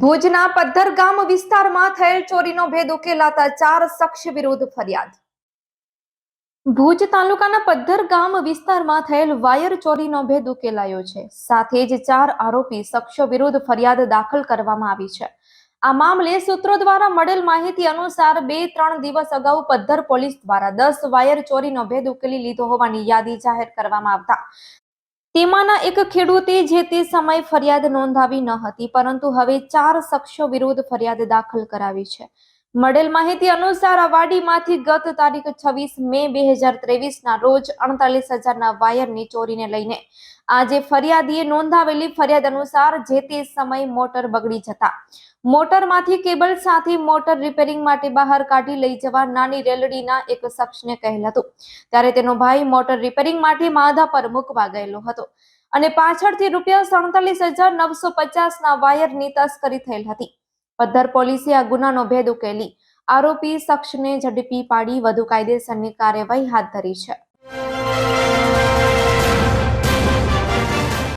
ભુજના પદ્ધર ગામ વિસ્તારમાં થયેલ ચોરીનો ભેદ ઉકેલાતા ચાર શખ્સ વિરુદ્ધ ફરિયાદ. ભુજ તાલુકાના પદ્ધર ગામ વિસ્તારમાં થયેલ વાયર ચોરીનો ભેદ ઉકેલાયો છે. સાથે જ ચાર આરોપી શખ્સો વિરુદ્ધ ફરિયાદ દાખલ કરવામાં આવી છે. આ મામલે સૂત્રો દ્વારા મળેલ માહિતી અનુસાર બે ત્રણ દિવસ અગાઉ પદ્ધર પોલીસ દ્વારા દસ વાયર ચોરીનો ભેદ ઉકેલી લીધો હોવાની યાદી જાહેર કરવામાં આવતા તેમાંના એક ખેડૂતે જે તે સમયે ફરિયાદ નોંધાવી ન હતી, પરંતુ હવે ચાર શખ્સો વિરુદ્ધ ફરિયાદ દાખલ કરાવી છે. મળેલ માહિતી અનુસાર અવાડીમાંથી ગત તારીખ છવ્વીસ મે બે હજાર ત્રેવીસના રોજ અડતાલીસ હજારના વાયરની ચોરીને લઈને આજે ફરિયાદીએ નોંધાવેલી ફરિયાદ અનુસાર જે તે સમયે મોટર બગડી જતા. મોટરમાંથી કેબલ સાથે મોટર રિપેરિંગ માટે બહાર કાઢી લઈ જવા નાની રેલડીના એક શખ્સને કહેલ હતું. ત્યારે તેનો ભાઈ મોટર રિપેરિંગ માટે માધા પર મૂકવા ગયેલો હતો અને પાછળથી રૂપિયા સડતાલીસ હજાર નવસો પચાસના વાયરની તસ્કરી થયેલ હતી. પદ્ધર પોલીસે આ ગુનાનો ભેદ ઉકેલી. આરોપી શખ્સને ઝડપી પાડી વધુ કાયદેસરની કાર્યવાહી હાથ ધરી છે.